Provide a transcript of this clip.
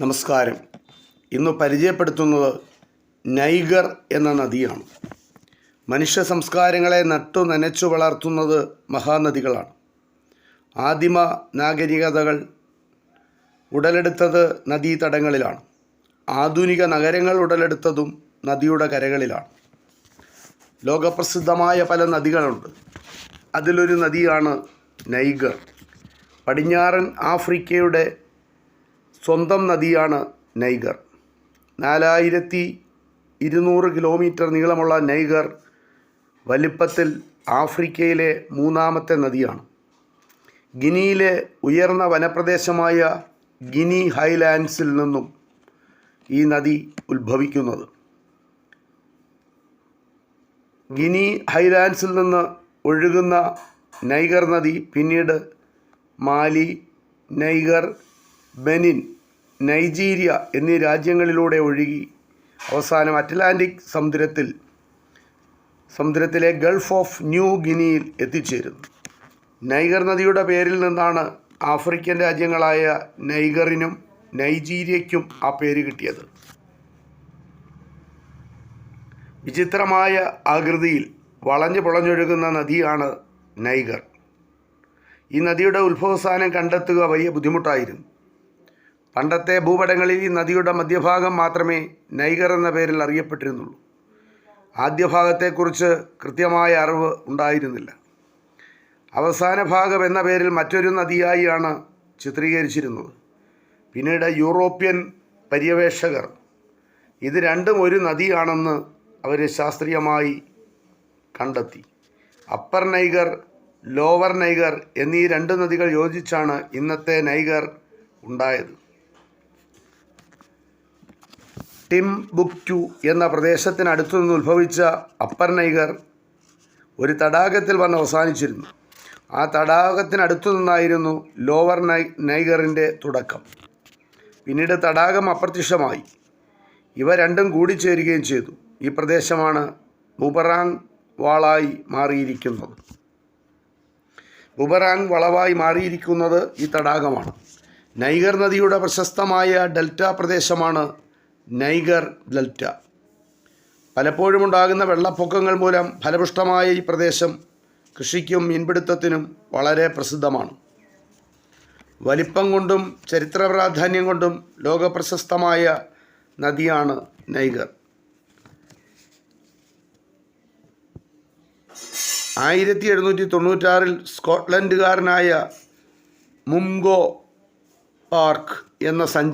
നമസ്കാരം. ഇന്ന് പരിചയപ്പെടുത്തുന്നത് നൈഗർ എന്ന നദിയാണ്. മനുഷ്യ സംസ്കാരങ്ങളെ നട്ടു നനച്ചു വളർത്തുന്നത് മഹാനദികളാണ്. ആദിമ നാഗരികതകൾ ഉടലെടുത്തത് നദീതടങ്ങളിലാണ്. ആധുനിക നഗരങ്ങൾ ഉടലെടുത്തതും നദിയുടെ കരകളിലാണ്. ലോകപ്രസിദ്ധമായ പല നദികളുണ്ട്. അതിലൊരു നദിയാണ് നൈഗർ. പടിഞ്ഞാറൻ ആഫ്രിക്കയുടെ സ്വന്തം നദിയാണ് നൈഗർ. നാലായിരത്തി ഇരുന്നൂറ് കിലോമീറ്റർ നീളമുള്ള നൈഗർ വലിപ്പത്തിൽ ആഫ്രിക്കയിലെ മൂന്നാമത്തെ നദിയാണ്. ഗിനിയിലെ ഉയർന്ന വനപ്രദേശമായ ഗിനി ഹൈലാൻഡ്സിൽ നിന്നും ഈ നദി ഉത്ഭവിക്കുന്നത്. ഗിനി ഹൈലാൻഡ്സിൽ നിന്ന് ഒഴുകുന്ന നൈഗർ നദി പിന്നീട് മാലി നൈഗർ ബെനിൻ നൈജീരിയ എന്നീ രാജ്യങ്ങളിലൂടെ ഒഴുകി. അവസാനം അറ്റ്ലാന്റിക് സമുദ്രത്തിൽ സമുദ്രത്തിലെ ഗൾഫ് ഓഫ് ന്യൂ ഗിനിയിൽ എത്തിച്ചേരുന്നു. നൈഗർ നദിയുടെ പേരിൽ നിന്നാണ് ആഫ്രിക്കൻ രാജ്യങ്ങളായ നൈഗറിനും നൈജീരിയയ്ക്കും ആ പേര് കിട്ടിയത്. വിചിത്രമായ ആകൃതിയിൽ വളഞ്ഞു പുളഞ്ഞൊഴുകുന്ന നദിയാണ് നൈഗർ. ഈ നദിയുടെ ഉത്ഭവസ്ഥാനം കണ്ടെത്തുക വലിയ ബുദ്ധിമുട്ടായിരുന്നു. പണ്ടത്തെ ഭൂപടങ്ങളിൽ ഈ നദിയുടെ മധ്യഭാഗം മാത്രമേ നൈഗർ എന്ന പേരിൽ അറിയപ്പെട്ടിരുന്നുള്ളൂ. ആദ്യ ഭാഗത്തെക്കുറിച്ച് കൃത്യമായ അറിവ് ഉണ്ടായിരുന്നില്ല. അവസാന ഭാഗം എന്ന പേരിൽ മറ്റൊരു നദിയായിയാണ് ചിത്രീകരിച്ചിരുന്നത്. പിന്നീട് യൂറോപ്യൻ പര്യവേഷകർ ഇത് രണ്ടും ഒരു നദിയാണെന്ന് അവർ ശാസ്ത്രീയമായി കണ്ടെത്തി. അപ്പർ നൈഗർ ലോവർ നൈഗർ എന്നീ രണ്ട് നദികൾ യോജിച്ചാണ് ഇന്നത്തെ നൈഗർ ഉണ്ടായത്. ടിംബുക്റ്റു എന്ന പ്രദേശത്തിനടുത്തു നിന്ന് ഉത്ഭവിച്ച അപ്പർ നൈഗർ ഒരു തടാകത്തിൽ വന്ന് അവസാനിച്ചിരുന്നു. ആ തടാകത്തിനടുത്തു നിന്നായിരുന്നു ലോവർ നൈ നൈഗറിന്റെ തുടക്കം. പിന്നീട് തടാകം അപ്രത്യക്ഷമായി. ഇവ രണ്ടും കൂടിച്ചേരുകയും ചെയ്തു. ഈ പ്രദേശമാണ് ബുബറാങ് വാളായി മാറിയിരിക്കുന്നത്. ബുബറാങ് വളവായി മാറിയിരിക്കുന്നത് ഈ തടാകമാണ്. നൈഗർ നദിയുടെ പ്രശസ്തമായ ഡെൽറ്റ പ്രദേശമാണ് നൈഗർ ഡെൽറ്റ. പലപ്പോഴും ഉണ്ടാകുന്ന വെള്ളപ്പൊക്കങ്ങൾ മൂലം ഫലപുഷ്ടമായ ഈ പ്രദേശം കൃഷിക്കും മീൻപിടുത്തത്തിനും വളരെ പ്രസിദ്ധമാണ്. വലിപ്പം കൊണ്ടും ചരിത്ര പ്രാധാന്യം കൊണ്ടും ലോകപ്രശസ്തമായ നദിയാണ് നൈഗർ. ആയിരത്തി എഴുന്നൂറ്റി തൊണ്ണൂറ്റാറിൽ സ്കോട്ട്ലൻഡുകാരനായ മുംഗോ പാർക്ക് എന്ന സഞ്ച